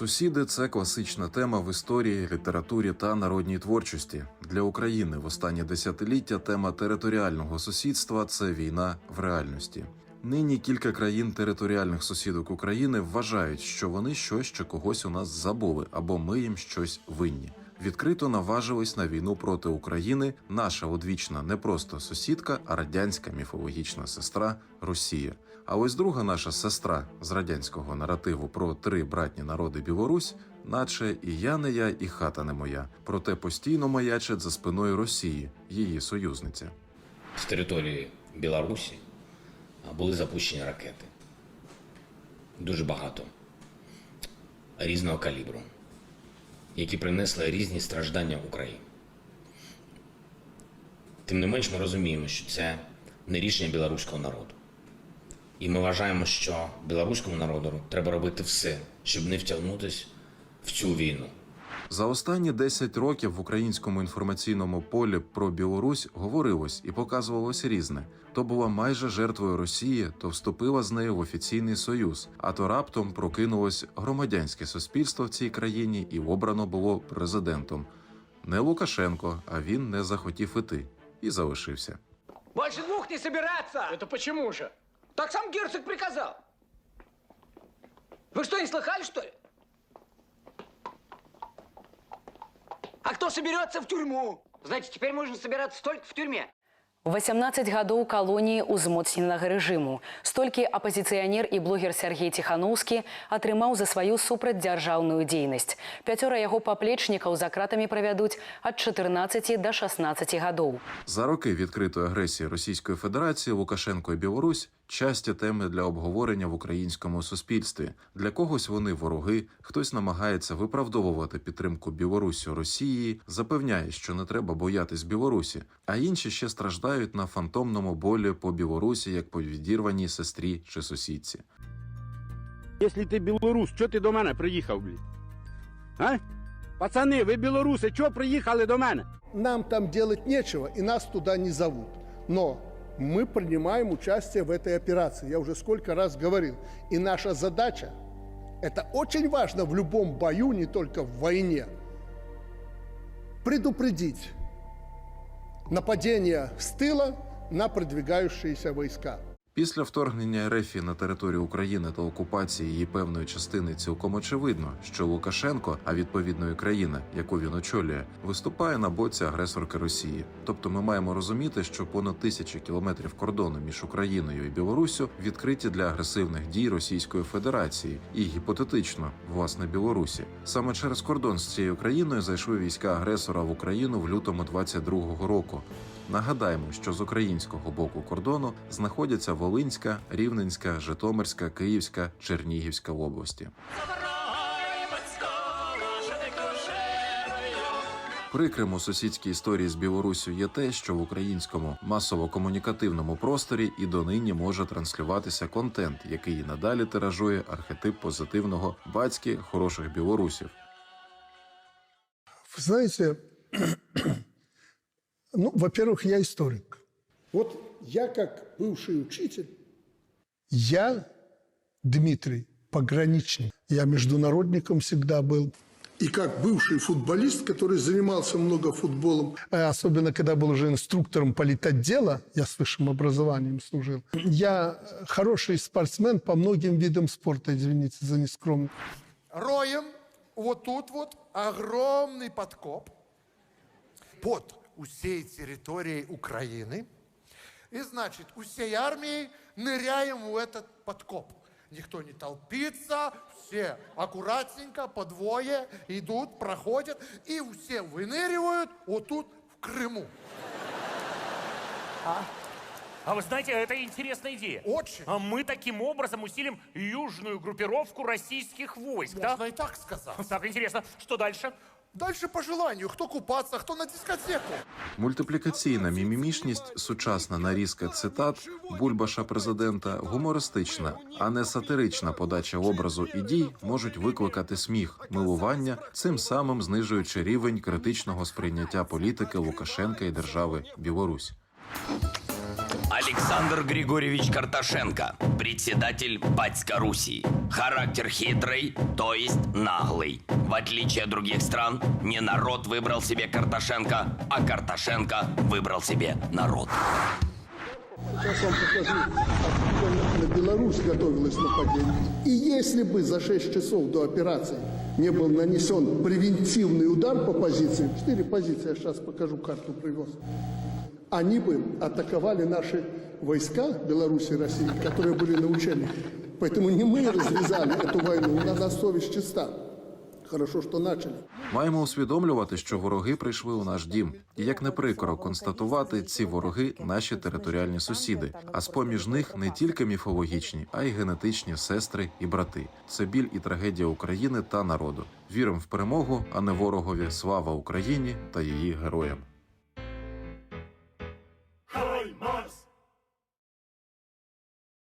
Сусіди це класична тема в історії, літературі та народній творчості. Для України в останні десятиліття тема територіального сусідства це війна в реальності. Нині кілька країн територіальних сусідок України вважають, що вони щось чи когось у нас забули, або ми їм щось винні. Відкрито наважились на війну проти України наша одвічна не просто сусідка, а радянська міфологічна сестра Росія. А ось друга наша сестра з радянського наративу про три братні народи Білорусь, наче і я не я, і хата не моя, проте постійно маячить за спиною Росії, її союзниця. з території Білорусі були запущені ракети. Дуже багато різного калібру, які принесли різні страждання Україні. Тим не менш, ми розуміємо, що це не рішення білоруського народу. І ми вважаємо, що білоруському народу треба робити все, щоб не втягнутися в цю війну. За останні 10 років в українському інформаційному полі про Білорусь говорилось і показувалось різне. То була майже жертвою Росії, то вступила з нею в офіційний союз, а то раптом прокинулось громадянське суспільство в цій країні і обрано було президентом. Не Лукашенко, а він не захотів іти і залишився. Больше двух не собираться! Это почему же? Так сам герцог приказал. Вы что, не слыхали, что ли? А кто соберется в тюрьму? Значит, теперь можно собираться только в тюрьме. 18 гадоў калоніі ўзмоцненага рэжыму. Столькі апазіцыянер і блогер Сергей Ціханаўскі атрымаў за сваю супрацьдзяржаўную дзейнасць. Пяцёра яго паплечнікаў за кратамі правядуць ад 14 до 16 гадоў. За роки відкритої агресії Російської Федерації Лукашенко і Білорусь часті теми для обговорення в українському суспільстві. Для когось вони вороги, хтось намагається виправдовувати підтримку Білорусі Росії, запевняє, що не треба боятись Білорусі, а інші ще страждають на фантомному болі по Білорусі, як по відірваній сестрі чи сусідці. Якщо ти білорус, чого ти до мене приїхав, блін? А? Пацани, ви білоруси, чого приїхали до мене? Нам там делать нечего, и нас туда не зовут. Но мы принимаем участие в этой операции. Я уже сколько раз говорил. И наша задача, это очень важно в любом бою, не только в войне, предупредить нападение с тыла на продвигающиеся войска. Після вторгнення РФ на територію України та окупації її певної частини цілком очевидно, що Лукашенко, а відповідно і країна, яку він очолює, виступає на боці агресорки Росії. Тобто, ми маємо розуміти, що понад тисячі кілометрів кордону між Україною і Білоруссю відкриті для агресивних дій Російської Федерації і гіпотетично власне Білорусі. Саме через кордон з цією країною зайшли війська агресора в Україну в лютому 22-го року. Нагадаємо, що з українського боку кордону знаходяться Волинська, Рівненська, Житомирська, Київська, Чернігівська області. Прикрим у сусідській історії з Білоруссю є те, що в українському масово-комунікативному просторі і донині може транслюватися контент, який і надалі тиражує архетип позитивного батьки хороших білорусів. Вы знаете, ну, во-первых, я историк. Вот я как бывший учитель, я, Дмитрий, пограничник. Я международником всегда был. И как бывший футболист, который занимался много футболом, э, особенно когда был уже инструктором политотдела, я с высшим образованием служил, я э, хороший спортсмен по многим видам спорта, извините за нескромность. роем вот тут вот огромный подкоп под усей территорией Украины. И, значит, усей армией ныряем в этот подкоп. Никто не толпится, все аккуратненько, по двое идут, проходят, и все выныривают вот тут, в Крыму. А вы знаете, это интересная идея. Очень. А мы таким образом усилим южную группировку российских войск, да? Можно и так сказать. Так, интересно, что дальше? Дальше по желанию. Кто купаться, кто на дискотеку. Мультиплікаційна мімімішність, сучасна нарізка цитат бульбаша президента гумористична, а не сатирична подача образу і дій можуть викликати сміх, милування, цим самим знижуючи рівень критичного сприйняття політики Лукашенка і держави Білорусь. Александр Григорьевич Карташенко, председатель Батька Руси. Характер хитрый, то есть наглый. В отличие от других стран, не народ выбрал себе Карташенко, а Карташенко выбрал себе народ. Сейчас вам покажу, на Беларусь готовилось нападение. И если бы за 6 часов до операции не был нанесен превентивный удар по позициям, четыре позиции, я сейчас покажу, карту привез, они бы атаковали наши войска Беларуси и России, которые были на учениях. Поэтому не мы развязали эту войну, у нас совесть чиста. Хорошо, що почали. Маємо усвідомлювати, що вороги прийшли у наш дім, і як не прикро констатувати, ці вороги наші територіальні сусіди. А з поміж них не тільки міфологічні, а й генетичні сестри і брати. Це біль і трагедія України та народу. Віримо в перемогу, а не ворогові. Слава Україні та її героям.